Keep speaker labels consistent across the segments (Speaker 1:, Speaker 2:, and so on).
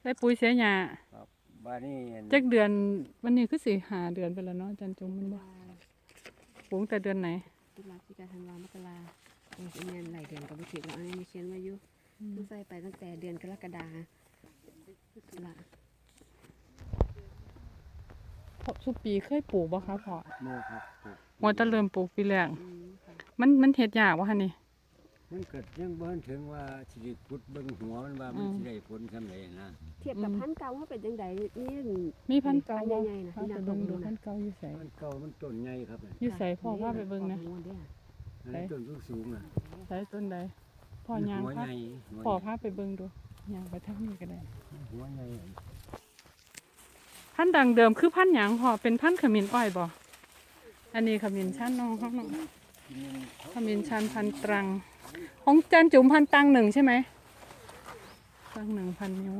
Speaker 1: ใส่ปุ๋ยเสียหญ้า
Speaker 2: บ้านนี้
Speaker 1: จักเดือนวันนี้คือสิหาเดือนไปแล้วเนาะอาจันจุงมันบ่ปลูกแต่เดือนไหน
Speaker 3: ตุลาพฤศจิกาธันวามกราโอ้ยแม่นหลายเดือนก็บ่ถึงแล้วอันนี้มีเขียนไว้อยู่ต้องใส่ไปตั้งแต่เดือนกรกฎาคมละ
Speaker 1: พอสุปีเคยปลูกบ่คะพ่อ
Speaker 2: โม่ครับปลูก
Speaker 1: หัวแตะเริ่มปลูกปีแรก
Speaker 3: อืมค่ะ
Speaker 1: มันมันเฮ็ดยากบ่คะนี่
Speaker 2: มันเกิดยังบ่ถึงว่าสิได้ขุดเบิ่งหัวมันว่ามัน
Speaker 1: อืม
Speaker 2: สิได้ผลสำเร็จนะ
Speaker 3: เทียบกับพันธุ์เก่าว่าเป็นจังไดนี่
Speaker 1: มีพันธุ์เก่า
Speaker 3: พัน
Speaker 1: บ่
Speaker 3: ธุ์ใหญ่ๆนะ
Speaker 1: พา
Speaker 3: ที่
Speaker 1: ไป
Speaker 3: นา
Speaker 1: เบิ่งดู
Speaker 3: ดู
Speaker 1: พั
Speaker 3: นะ
Speaker 1: นธุ์เก่าอยู่ไส
Speaker 2: มันเก่ามันต้นใหญ่ครับน่ะ
Speaker 1: อยู่ไสพ่อพาไปเบิ่งนะ
Speaker 3: ขอเด้อ
Speaker 2: อันนี้ต้นสูงๆน่ะ
Speaker 1: ไสต้นใดพ่อยาง
Speaker 2: หัว
Speaker 1: พา
Speaker 2: ใหญ่หัว
Speaker 1: พ่อ
Speaker 2: ใหญ่
Speaker 1: พาไปเบิ่งดูยางไปทางนี้ก็ได้
Speaker 2: หัวใหญ่
Speaker 1: พันธุ์ดังเดิมคือพันธุ์หยังพ่อเป็นพันธุ์ขมิ้นอ้อยบ่อันนี้ขมิ้นชันน้องเฮาเนาะ
Speaker 2: กินมันเขา
Speaker 1: ขมิ้นชันพันตรัง ของจันจุ๋มพันตังหนึ่งใช่ไหมตังหนึ่งพันนิ้ว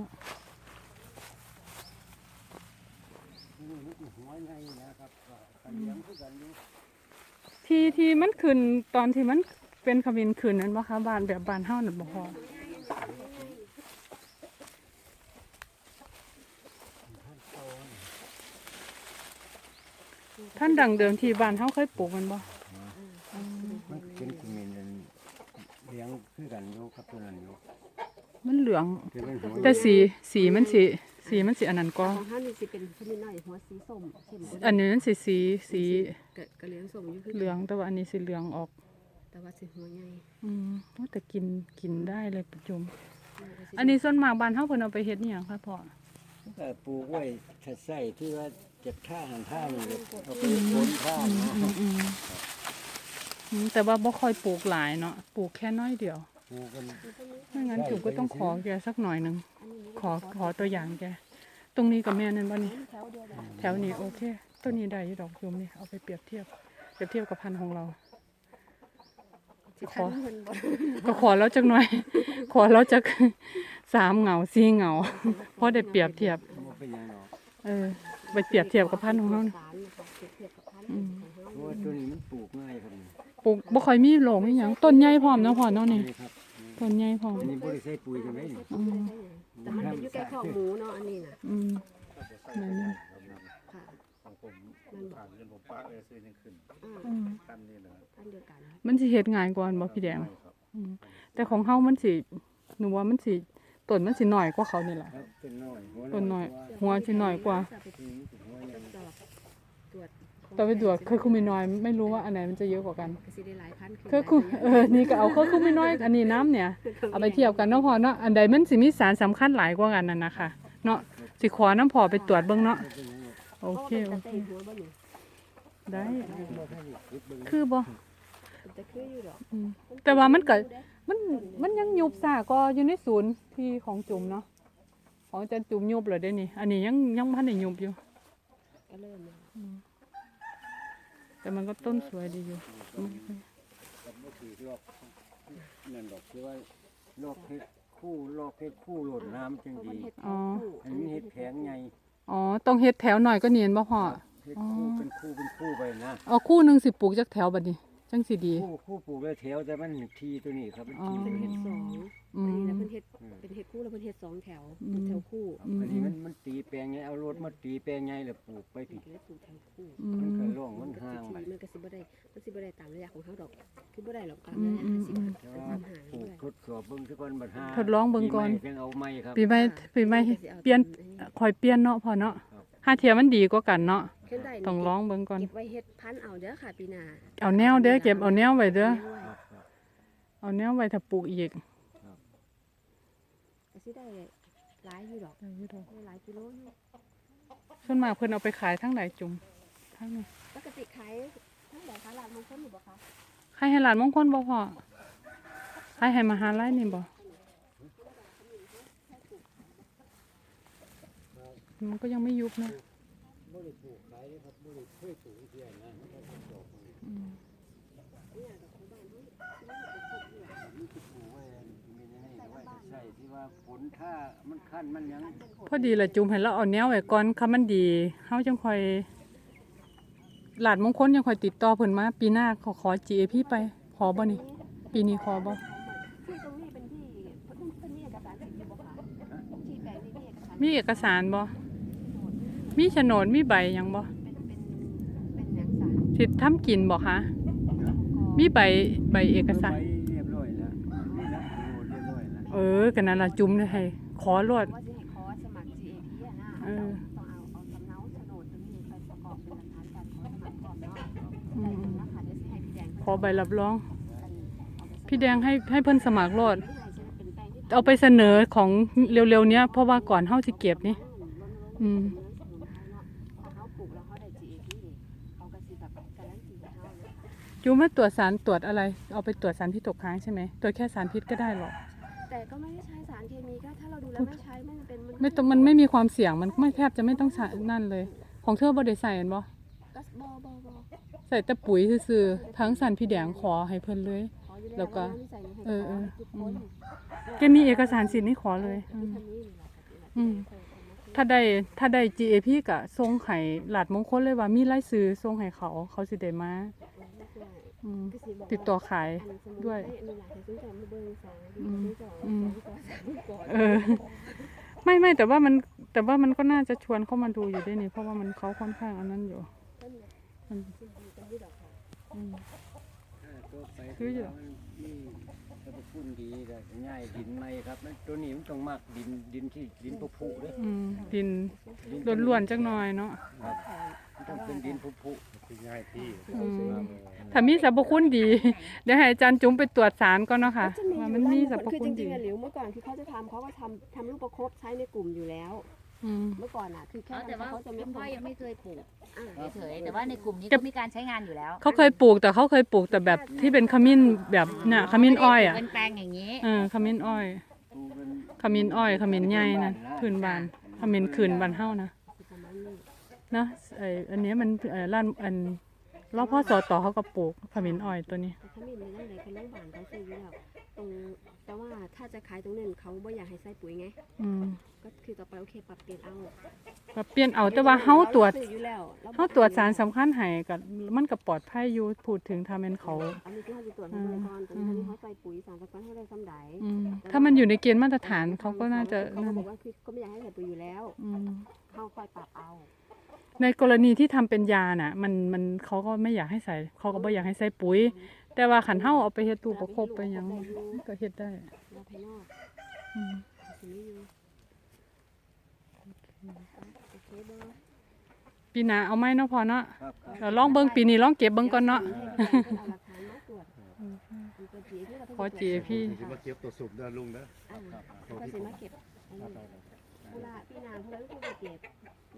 Speaker 1: ที่ที่มันขึ้นตอนที่มันเป็นขมิ้นขึ้นนั้นบ่คะบานแบบบานเฮาหนั่นบ่พอท่านดังเดิมที่บ้านเฮาเคยปลูกมันบ่
Speaker 2: มันเป็นกุมินนั่นเลี้ยงคือ กันอยู่ครับตัวนั้นอยู่
Speaker 1: มันเหลือง
Speaker 2: แต่เป็นหัว
Speaker 1: แต่สีสีมันสีสีมันสีอันนั้นก็
Speaker 3: ของท่านนี่สิเป็นขมิ้นน้อยหัวสีส้มเข้มกว่า
Speaker 1: อันนี้มันสีสีสี
Speaker 3: กะกะเหลืองส้มอยู่คือ
Speaker 1: เหลืองแต่ว่าอันนี้สีเหลืองออก
Speaker 3: แต่ว่าสิหัวใหญ่
Speaker 1: อืมโอ้แต่กินกินได้เลยประจุม
Speaker 3: แล้วก็สิ
Speaker 1: อันนี้ส่วนมากบ้านเฮาเพิ่นเอาไปเฮ็ดอีหยังคะพ่อ
Speaker 2: มันก็ปลูกไว้ถ้าใส่ที่ว่าเจ็บท่าหันท่านี่เอาไปผลท่าเนาะ
Speaker 1: อืมอืมอืมแต่ว่าบ่ค่อยปลูกหลายเนาะปลูกแค่น้อยเดียว
Speaker 2: ปลูกกัน
Speaker 1: ไม่งั้นจุ๋มก็ต้องขอแกสักหน่อยหนึง
Speaker 3: อันนี้
Speaker 1: ขอขอตัวอย่างแก ตรงนี้กับแม่นั่นบ่นี่
Speaker 3: แถวเดียวกัน
Speaker 1: แถวนี้โอเคตัวนี้ได้อยู่ดอกจุ๋มนี่เอาไปเปรียบเทียบ เปรียบเทียบกับพันธุ์ของเรา
Speaker 3: สิ
Speaker 1: ขอ
Speaker 3: ทันเพิ่นบ่
Speaker 1: ก็ขอแล้วจักหน่อย ขอแล้วจักสามเหงาสี่เหงา เพราะได้เปรียบเทียบ
Speaker 2: มันเป็นหยังเนาะ
Speaker 1: เออ ไปเปรียบเทียบกับพันธุ์ของเรานี่
Speaker 3: สารนะคะเปรียบเทียบกับพันธุ์
Speaker 1: อืม
Speaker 3: ของ
Speaker 2: เพ
Speaker 3: เฮา
Speaker 2: ราะว่าตัวนี้มันปลูกง่ายครับนี่
Speaker 1: ปลูกบ่ค่อยมีโหลงอีหยังต้นใหญ่พร้อมเนาะพ่อเนาะนี่
Speaker 2: นี่ครับ
Speaker 1: ต้นใหญ่พร้อม
Speaker 2: อันนี้บริใส่ปุ๋ยจังไดนี่
Speaker 1: อืม
Speaker 3: แต่มันเป็นอยู่ใกล้ข้อกหมูเนาะอันนี้น่ะ
Speaker 1: อืมนั่นน่ะ
Speaker 3: ค่ะ
Speaker 4: ของผม
Speaker 3: มันบอก
Speaker 4: ผ่านเงินผมป้าเลยซื้อยังขึ้น
Speaker 3: อ่า
Speaker 1: อืม
Speaker 4: ขั้นนี้นะ
Speaker 3: อันเดียวกัน
Speaker 1: มันสิเฮ็ดง่ายกว่าบ่พี่แดง
Speaker 4: ใช่ครับ
Speaker 1: อืมแต่ของเฮามันสิหนูว่ามันสิต้นมันสิน้อยกว่าเขานี่แหละ
Speaker 2: ครับเป็นน้อยหัว
Speaker 1: ต้นน้อย
Speaker 2: กว่า
Speaker 1: หัวสิน้อยกว่า
Speaker 3: จะไป
Speaker 2: อืมเป็นหัวใหญ่
Speaker 3: จอบตรวจ
Speaker 1: แต่ไปตรวจเคยคุมไม่น้อย ไม่รู้ว่าอันไหนมันจะเยอะกว่ากัน
Speaker 3: ก็สิได้หลายพัน
Speaker 1: เคยคุมเออนี่ก็เอาเคยคุมไม่น้อยอันนี้น้ำเนี่ยเอาไปเทียบกันเนาะพอเนาะอันใดมันสิมีสารสำคัญหลายกว่ากันนั่นนะคะเนาะสิขอน้ำพอไปตรวจเบิ่งเนาะ
Speaker 2: เป็นหยังหรอก
Speaker 1: โอเค
Speaker 3: โอ
Speaker 1: โอ
Speaker 3: เค
Speaker 1: เค
Speaker 3: หัวบ่อยู่
Speaker 1: ได้
Speaker 2: บ่ทันได้ขุดเบิ่ง
Speaker 1: คือบ่
Speaker 3: มันจะคืออยู่ดอก
Speaker 1: อืมแต่ว่ามันก็มันมันยังยุบซาก็อยู่ในศูนย์ที่ของจุ่มเนาะของอาจารย์จุ่มยุบเลยได้นี่ อันนี้ยังยังพันได้ยุบอยู่
Speaker 3: ก็เริ่ม แล้ว
Speaker 1: แต่มันก็ต้นสวยดีอยู่
Speaker 2: กับบ่ถือรอบนั่นดอกคือว่าลอกเฮ็ดคู่ลอกเฮ็ดคู่โหลดน้ำจัง
Speaker 3: เพราะ
Speaker 2: ดี
Speaker 3: มันเฮ็ด
Speaker 1: อ๋อ
Speaker 3: คู่
Speaker 2: อันนี้เฮ็ดแผงใหญ่
Speaker 1: อ๋อต้องเฮ็ดแถวหน่อยก็เนียนบ่พ่อ
Speaker 2: เฮ็ดคู่เป็นคู่เป็นคู่ไปนะ
Speaker 1: เอาคู่หนึงสิปลูกจักแถวบัดนี้ จังสิดี
Speaker 2: คู่คู่ปลูกแล้วแถวแต่มันทีตัวนี้ครับเป็น
Speaker 1: อ๋อ
Speaker 2: ที
Speaker 3: เป็น
Speaker 2: ตัว
Speaker 3: เฮ็
Speaker 2: นี้
Speaker 3: ดสอง
Speaker 1: อื
Speaker 3: อันนี้นะ
Speaker 1: ม
Speaker 3: เพิ่นเฮ็ดเป็นเฮ็ดคู่แล้วเพิ่นเฮ็ดสองแถว
Speaker 1: อืม
Speaker 3: แถวคู่
Speaker 1: อืม
Speaker 2: อันนี้มันมันตีแปลงใหญ่เอารถมาตีแปลงใหญ่แล้วปลูกไปผิด
Speaker 3: แล้วปลูกแถวคู่
Speaker 1: อื
Speaker 2: มันก็
Speaker 1: ม
Speaker 2: ร่องมันห่าง
Speaker 3: มั
Speaker 2: ไป
Speaker 3: นก็สิบ่ได้มันสิบ่ได้ตามระยะของเฮาดอกคือบ่ได้หรอกตาม
Speaker 1: อื
Speaker 3: ระ
Speaker 1: ม
Speaker 3: ยะ
Speaker 1: อืม
Speaker 3: 50
Speaker 1: อืม
Speaker 2: แต่
Speaker 3: เป็น
Speaker 2: ว่า
Speaker 3: ตามหา
Speaker 2: ปลู
Speaker 3: บ่
Speaker 2: ก
Speaker 3: ได้
Speaker 2: ทดสอบเบิ่งซะก่อนบัดหา
Speaker 1: ทดลองเบิ่งก่อน
Speaker 2: ปีใหม่จังเอาใหม่ครับ
Speaker 1: ปีใหม่ปีใหม่เปลี่ยนคอยเปลี่ยนเนาะพอเนาะ ห้าเทียมันดีกว่ากันเนาะ
Speaker 3: เฮ็ดได้นี่
Speaker 1: ต้องลองเบิ่งก่อน
Speaker 3: เก็บไว้เฮ็ดพันธุ์เอาเด้อค่ะปีหน้า
Speaker 1: เอาแนวเด้อเก็บเอาแนวไว้เด้อ
Speaker 3: เก็บไว้
Speaker 2: ครับครับ
Speaker 1: เอาแนวไว้ถ้าปลูกอีก
Speaker 3: ก็สิได้หลายอยู่ดอก
Speaker 1: ได้อยู่ดอก
Speaker 3: ได้หลายกิโลอยู่
Speaker 1: ส่วนมากเพิ่นเอาไปขายทั้งหลายจุ่มทั้งนี้
Speaker 3: ปกติขายเท่าไหร่คะร้านมงคลอยู่บ่คะ
Speaker 1: ขายให้หลานมงคลบ่พ่อขายให้มหาลัยนี่บ่ มันก็ยังไม่ยุบนะ
Speaker 2: บ่ได้ปลูกขายเลยครับบ่ได้เคยปลูกเที่ยนะมันก็ทดสอบมัน
Speaker 1: อืม
Speaker 2: มีที่ปลูกไว้มีในนี่ไว้ใส่ที่ว่าฝนถ้ามันคั่นมันหยัง
Speaker 1: พอดีละจุ่มให้เราเอาแนวไว้ก่อนคันมันดีเฮาจังค่อย หลานมงคลยังค่อยติดต่อเพิ่นมา ปีหน้าขอขอ GAP ไป ขอบ่นี่ ปีนี้ขอบ่
Speaker 3: ที่ตรงนี้เป็นที่เพิ่นเพิ่นมีเอกสารสิทธิ์อยู่บ่คะที่แปลงนี้ มี
Speaker 1: โฉนดมีใบหยังบ่
Speaker 3: เป็นเป็นเป็นหนังสาร
Speaker 1: สิทำกินบ่คะมีใบใบเอกสาร
Speaker 2: ไปเรียบร้อยแล้วนี่นะโหลดเรียบร้อยแล้ว
Speaker 1: เออกันนั่นล่ะจุ่มเลยให้ขอรวด
Speaker 3: ว่าสิให้ขอสมัคร GAP อะนะ
Speaker 1: เออ
Speaker 3: ต้องเอาเอาสำเนาโฉนดตัวนี้ไปประกอบเป็นหลักฐานการขอสมัครก่อนเนาะ
Speaker 1: อื
Speaker 3: ได้
Speaker 1: ม
Speaker 3: เงินแล้วค่ะเดี๋ยวสิให้พี่แดง
Speaker 1: ขอใบรับรอง พี่แดงให้ให้เพิ่นสมัครรวด
Speaker 3: เป็นแป้งที่
Speaker 1: เอาไปเสนอของเร็วๆเนี้ยเพราะว่าก่อนเฮาสิเก็บนี่ อืม
Speaker 3: เขาปลูกแล้วเขาได้ GAP นี่เขาก็สิแบบการันตีให้เขาเล ย
Speaker 1: จูมาตรวจสารตรวจอะไร เอาไปตรวจสารพิษตกค้างใช่ไหมตรวจแค่สารพิษก็ได้หรอก
Speaker 3: แต่ก็ไม่ได้ใช้สารเคมีก็ถ้าเราดูแล้วไม่ใช้ไม่เป็น
Speaker 1: ไม่ต้องมันไม่มีความเสี่ยงมันไม่แทบจะไม่ต้องใช้นั่นเลย ของเธอบ่ได้ใส่อันบ่
Speaker 3: ก็บอบอบอ
Speaker 1: ใส่แต่ปุ๋ยซื่อๆทั้งสารพี่แดงขอให้เพิ่นเลย
Speaker 3: ขออยู่
Speaker 1: แล้วก็
Speaker 3: ใส่นี่ให้
Speaker 1: เออเออ
Speaker 3: ทุก
Speaker 1: อื
Speaker 3: คน
Speaker 1: มแกมีเอกสารสิทธิ์นี่ขอเลยอืมอืม ถ้าได้ถ้าได้ GAP ก็ส่งให้หลาดมงคลเลยว่ามีรายชื่อส่งให้เขาเขาสิได้มา อืมติดต่อขายด้วยอืมอืมเออ ไม่ไม่แต่ว่ามันแต่ว่ามันก็น่าจะชวนเข้ามาดูอยู่ด้วยนี่ เพราะว่ามันเขาค่อนข้างอันนั้นอยู่มันอืม
Speaker 2: อ่าตัวไป
Speaker 1: คืออยู่
Speaker 2: มันมีสรรพคุณดีแต่ง่ายดินไหมครับมันตัวนี้มันต้องมากดินดินที่ดินผุผุเด้
Speaker 1: อืมดิน
Speaker 2: ดิ
Speaker 1: ล้วนๆจักหน่อยเนาะ
Speaker 2: ครับ มันต้องเป็นดินผุผุ
Speaker 4: ที่ง่ายที่
Speaker 1: อืม
Speaker 2: ครับ
Speaker 1: ถ้ามีสรรพคุณดี เดี๋ยวให้อาจารย์จุ๋มไปตรวจสารก่อนเนาะค่ะ
Speaker 3: จะมี
Speaker 1: ว่า
Speaker 3: อยู่
Speaker 1: มันมีสร
Speaker 3: ด้ารน
Speaker 1: พ
Speaker 3: บนคือ
Speaker 1: คุ
Speaker 3: จ
Speaker 1: ณ
Speaker 3: ริ
Speaker 1: ดี
Speaker 3: งๆอะหลิวเมื่อก่อนคือเขาจะทำเขาก็ทำทำลูกประคบใช้ในกลุ่มอยู่แล้ว
Speaker 1: อืม
Speaker 3: เมื่อก่อนอะคือแค่
Speaker 5: อ๋อแต่ว่า
Speaker 3: เขาจะไม่
Speaker 5: คุณพ่อยังไม่เคยปลูก
Speaker 3: อ่า
Speaker 5: เฉยๆแต่ว่าในกลุ่มนี้
Speaker 1: จะ
Speaker 5: ก็มีการใช้งานอยู่แล้ว
Speaker 1: เขาเคยปลูกแต่เขาเคยปลูกแต่แบบที่เป็นขมิ้นแบบเนี่ยขมิ้นอ้อยอะ
Speaker 5: เป็นแปลงอย่างนี้
Speaker 1: เออขมิ้นอ้อย
Speaker 2: ปลูกเป็น
Speaker 1: ขมิ้นอ้อยขมิ้นใหญ่นะพื้นบ้านขมิ้นคืนบ้านเฮานะ
Speaker 3: ประมาณ นี้
Speaker 1: นะไออันเนี้ยมันเออร้านอันรอบพ่อสอต่อเขาก็ปลูกขมิ้นอ้อยตัวนี้
Speaker 3: แต่เขามีในนั่นเลยเขาน้องบานเขาซื้ออยู่แล้วตรงแต่ว่าถ้าจะขายตรงนั้นเขาไม่อยากให้ใส่ปุ๋ยไง
Speaker 1: อืม
Speaker 3: ก็คือต่อไปโอเคปรับเปลี่ยนเอา
Speaker 1: ก็เปลี่ยนเอาแต่ว่าเฮาตรวจ
Speaker 3: ซื้ออยู่แล้วแล้
Speaker 1: เฮาตรวจสารสำคัญให้ก็มันก็ปลอดภัยอยู่พูดถึงถ้าแม่นเขา
Speaker 3: อันนี้ที่เขาจะตรวจให้บริกรตรงนี้เขาใส่ปุ๋ยสารสกัดให้ได้ซ้ำใด
Speaker 1: อืมถ้ามันอยู่ในเกณฑ์มาตรฐานเขาก็น่าจะ
Speaker 3: เขา
Speaker 1: นั่
Speaker 3: ก็
Speaker 1: น
Speaker 3: บอกว่าคือก็ไม่อยากให้ใส่ปุ๋ยอยู่แล้ว
Speaker 1: อืม
Speaker 3: เขาค่อยปรับเอา
Speaker 1: ในกรณีที่ทำเป็นยาน่ะ มันมันเขาก็ไม่อยากให้ใส่ เขาก็บ่อยากให้ใส่ปุ๋ย แต่ว่าขันเฮาเอาไปเฮ็ดตู้ประคบไปหยังก็เฮ็ดได้
Speaker 3: แล้วภายนอก
Speaker 1: อืม
Speaker 3: สิไม่อยู่โอเคบ่
Speaker 1: ปีหน้าเอาไหมเนาะพอเนาะ
Speaker 2: ครับครับ
Speaker 1: เราลองเบิ่งปีนี้ลองเก็บเบิ่งก่อนเนาะ
Speaker 3: ให้เอาหลักฐานมาตรวจมีตัว GAP เราต้ง
Speaker 1: ขอ
Speaker 3: ตรวจ
Speaker 1: GAP
Speaker 4: ที่มาเก็บตัวสูบเดินลุงนะ
Speaker 3: อ่าก็สิมาเก็บอันนี้เวลาพี่นางเพิ่นก็ไปเก็บ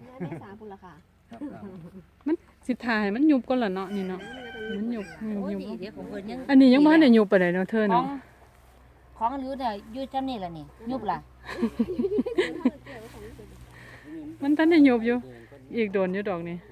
Speaker 3: แม่แม่สามพุ่นละค่ะ
Speaker 2: ครับครับ
Speaker 1: มันสิถ่ายมันยุบก่อนล่ะเนาะนี่เนาะมันยุบอืม
Speaker 5: โอ้ย
Speaker 1: ยุบ
Speaker 5: ดีเดี๋ยวของเพิ่นยัง
Speaker 1: อันนี้ยังบ่ทันได้ยุบปานใดเนาะเธอ
Speaker 5: ของ
Speaker 1: เนาะ
Speaker 5: ของริ้วเนี่ยอยืดจำนี่แหละนี่ยุบล่ะ
Speaker 1: มันทันได้ยุบอยู่ อีกโดนอยู่ดอกนี่
Speaker 2: โ